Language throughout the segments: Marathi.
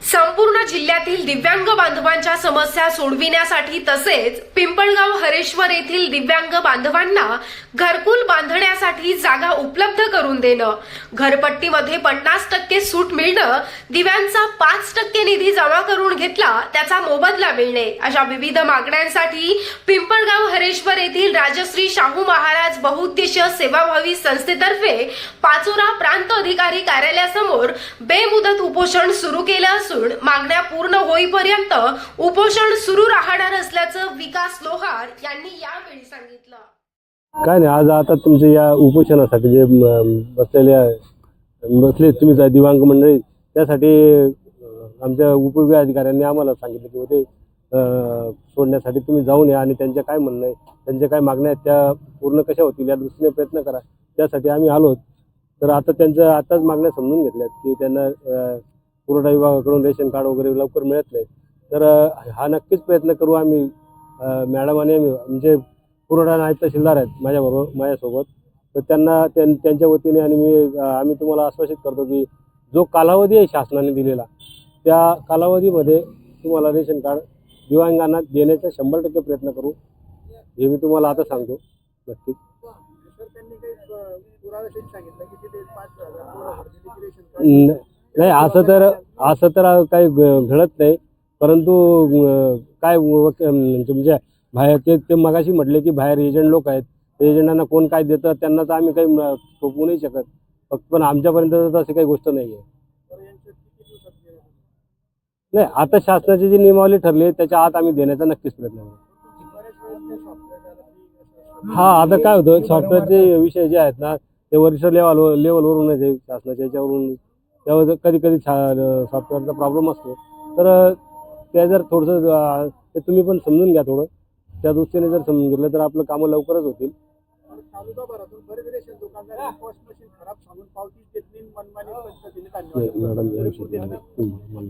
Sen bu जिल्ह्यातील दिव्यांग बांधवांच्या समस्या सोडविण्यासाठी तसेच पिंपळगाव हरेश्वर येथील दिव्यांग बांधवांना घरकुल बांधण्यासाठी जागा उपलब्ध करून देणं. घरपट्टीमध्ये पन्नास टक्के सूट मिळणं दिव्यांचा पाच टक्के निधी जमा करून घेतला त्याचा मोबदला मिळणे. अशा विविध मागण्यांसाठी पिंपळगाव हरेश्वर येथील राजश्री शाहू महाराज बहुउद्देशीय सेवाभावी संस्थेतर्फे पाचोरा प्रांत अधिकारी कार्यालयासमोर बेमुदत उपोषण सुरू केलं असून मागण्या पूर्ण होईपर्यंत उपोषण सुरू राहणार असल्याचं विकास लोहार यांनी यावेळी सांगितलं. काय नाही आज आता तुमच्या या उपोषणासाठी जे बसलेल्या बसले तुम्ही जा- दिव्यांग मंडळी त्यासाठी आमच्या उपयोगी अधिकाऱ्यांनी आम्हाला सांगितलं की होते सोडण्यासाठी तुम्ही जाऊन या आणि त्यांच्या काय म्हणणं आहे त्यांच्या काय मागण्या आहेत त्या पूर्ण कशा होतील या दृष्टीने प्रयत्न करा. त्यासाठी आम्ही आलो तर आता त्यांच्या आताच मागण्या समजून घेतल्यात की त्यांना पुरवठा विभागाकडून रेशन कार्ड वगैरे लवकर मिळत नाही. तर हा नक्कीच प्रयत्न करू आम्ही. मॅडम आणि आम्ही म्हणजे पुरवठा नायब तहसीलदार आहेत माझ्याबरोबर माझ्यासोबत. तर त्यांना त्यां त्यांच्या वतीने आणि मी आम्ही तुम्हाला आश्वासित करतो की जो कालावधी आहे शासनाने दिलेला त्या कालावधीमध्ये तुम्हाला रेशन कार्ड दिव्यांगांना देण्याचा शंभर टक्के प्रयत्न करू. हे मी तुम्हाला आता सांगतो नक्कीच. सर त्यांनी काही सांगितलं की नाही असं तर असं तर काही घडत नाही. परंतु काय तुमच्या म्हणजे बाहेर ते ते मगाशी म्हटले की बाहेर एजंट लोक आहेत. एजंटांना कोण काय देतं त्यांना तर आम्ही काही म- सोपवू नाही शकत. फक्त पण आमच्यापर्यंत तर अशी काही गोष्ट नाही आहे नाही आता शासनाची जी नियमावली ठरली आहे त्याच्या आत आम्ही देण्याचा नक्कीच प्रयत्न करू. हा आता काय होतं सॉफ्टवेअरचे विषय जे आहेत ना ते वरिष्ठ लेवल लेवलवरून शासनाच्या याच्यावरून. त्यावर कधी कधी सॉफ्टवेअरचा प्रॉब्लेम असतो. तर ते जर थोडंसं ते तुम्ही पण समजून घ्या थोडं. त्या दृष्टीने जर समजून घेतलं तर आपलं कामं लवकरच होतील. मॅडम.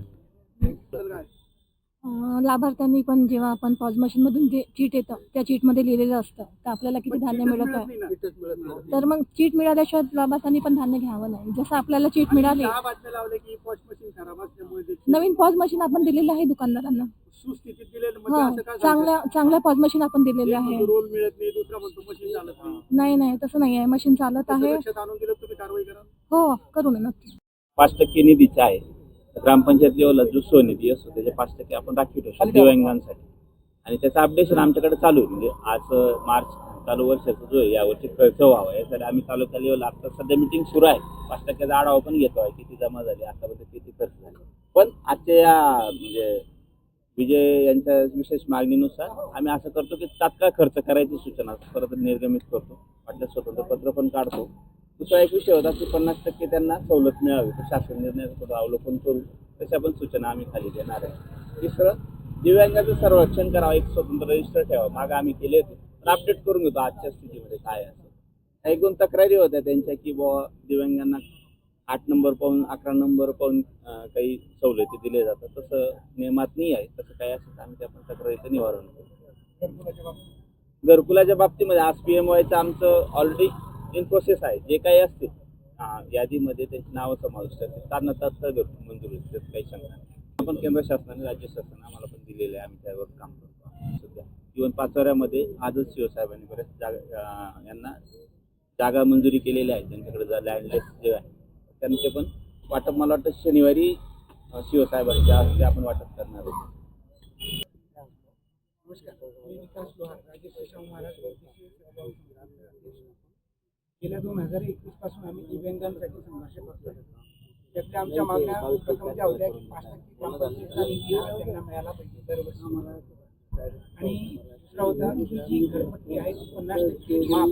लाभार्थ्यांनी पण जेव्हा आपण पॉज मशीन मधून जे चीट येतं त्या चीटमध्ये लिहिलेलं असतं. तर आपल्याला किती धान्य मिळत आहे. तर मग चीट मिळाल्याशिवाय लाभार्थ्यांनी पण धान्य घ्यावं नाही. जसं आपल्याला चीट मिळाली. नवीन पॉज मशीन आपण दिलेलं आहे दुकानदारांना. चांगल्या चांगल्या पॉज मशीन आपण दिलेले आहे. रोल मिळत नाही दुसरा म्हणतो मशीन चालत नाही. नाही नाही तसं नाही आहे. मशीन चालत आहे. हो करू ना नक्की. पाच टक्के निधीचा आहे. ग्रामपंचायत लेवलला जो स्वनिधी असतो त्याचे पाच टक्के आपण राखीव ठेवू शकतो दिव्यांगांसाठी. आणि त्याचं अपडेशन आमच्याकडे चालू आहे. म्हणजे आज मार्च चालू वर्षाचा जो आहे यावरती खर्च व्हावा. यासाठी आम्ही तालुका लेवल आता सध्या मिटिंग सुरू आहे. पाच टक्क्याचा आढावा पण घेतो आहे. किती जमा झाली आतापर्यंत किती खर्च झाले. पण आजच्या या म्हणजे विजय यांच्या विशेष मागणीनुसार आम्ही असं करतो की तात्काळ खर्च करायची सूचना परत निर्गमित करतो. वाटलं स्वतंत्र पत्र पण काढतो. दुसरा एक विषय होता की पन्नास टक्के त्यांना सवलत मिळावी तर शासन निर्णयाचं थोडं अवलोकन करू? तशा पण सूचना आम्ही खाली देणार आहे. तिसरं दिव्यांगाचं संरक्षण करावं एक स्वतंत्र रजिस्टर ठेवावं. मागं आम्ही केले होते पण अपडेट करून घेतो आजच्या स्थितीमध्ये काय असं एक दोन तक्रारी होत्या त्यांच्या की बुवा दिव्यांगांना आठ नंबर पाहून अकरा नंबर पाहून काही सवलती दिल्या जातात. तसं नियमात नाही आहे. तसं काही असेल तर आम्ही त्या पण तक्रारीचं निवारण करू. घरकुलाच्या बाबतीमध्ये आज पी एम वायचं आमचं ऑलरेडी इन प्रोसेस आहे जे काही असतील यादीमध्ये त्यांची नावं समाविष्ट असतील. त्यांना तात्काळ मंजूर त्यात काही शंका नाही. आपण केंद्र शासनाने राज्य शासनाने आम्हाला पण दिलेलं आहे. आम्ही त्यावर काम करतो. सध्या इव्हन पाचोऱ्यामध्ये आजच शिवसाहेबांनी बऱ्याच जागा यांना जागा मंजुरी केलेल्या आहेत. त्यांच्याकडे जा लँडलेस जे आहे त्यांचे पण वाटप मला वाटतं शनिवारी शिवसाहेबांच्या हस्ते आपण वाटप करणार आहोत. नमस्कार. मी विकास लोहार राजेश महाराज गेल्या दोन हजार एकवीसपासून आम्ही दिव्यांगांसाठी संघर्ष करतोय. त्यातल्या आमच्या मागण्या प्रथम ज्या होत्या की पाच टक्के ग्रामपंचायतचा निधी हा त्यांना मिळाला पाहिजे दरवर्षी. आणि दुसरा होता की जी घरपट्टी आहे ती पन्नास टक्के माफ.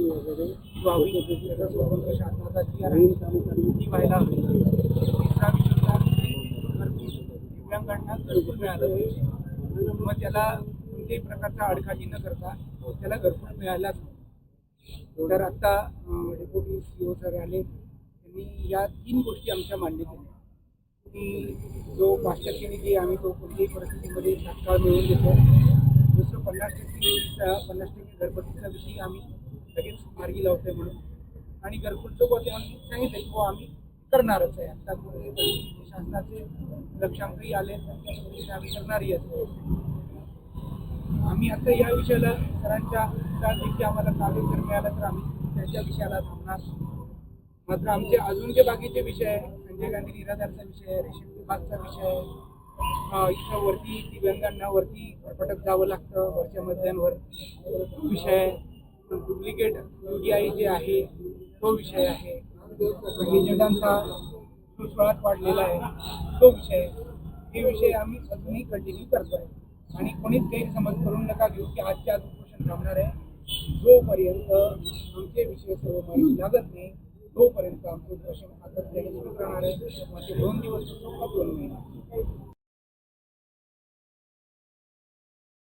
व्हावी. त्याचा स्वतंत्र शासनाचा जी आहे ती व्हायला हवी. तिसरा विषय होता दिव्यांगांना घरकुल मिळालं पाहिजे. मग त्याला कोणत्याही प्रकारचा अडकाजी न करता त्याला घरकुल मिळायलाच हवं. आत्ता डेप्युटी सी ओ सर आले. त्यांनी या तीन गोष्टी आमच्या मान्य केल्या. की जो पाच टक्के निधी आम्ही तो कोणत्याही परिस्थितीमध्ये तात्काळ मिळवून देतो. दुसरं पन्नास टक्के निधीचा पन्नास टक्के घरपट्टीचा विषयी आम्ही लगेच मार्गी लावतोय म्हणून. आणि घरकुलचं आम्ही सांगितलं की आम्ही करणारच आहे. आता शासनाचे लक्षांकही आले त्या आम्ही करणारही असतो आम्ही आता या विषयाला सरांच्या की आम्हाला कागद जर मिळाला तर आम्ही त्याच्या विषयाला थांबणार. मात्र आमचे अजून जे बाकीचे विषय आहे संजय गांधी निराधारचा विषय आहे रेशीम विभागचा विषय आहे इथं वरती दिव्यांगांना वरती पटक जावं लागतं वरच्या मध्यांवर विषय डुप्लिकेट युडीआय जे आहे तो विषय आहे. एजंटांचा सुळसुळाट वाढलेला आहे. तो विषय आहे. हे विषय आम्ही अजूनही कंटिन्यू करतो आहे आणि कोणीच गैरसमज करून नका घेऊ की आजच्या आज उपोषण थांबणार आहे. जोपर्यंत आमचे विषय सर्व माहिती लागत नाही तोपर्यंत आमचं उपोषण सातत्याने सुरू राहणार आहे. दोन दिवस असो,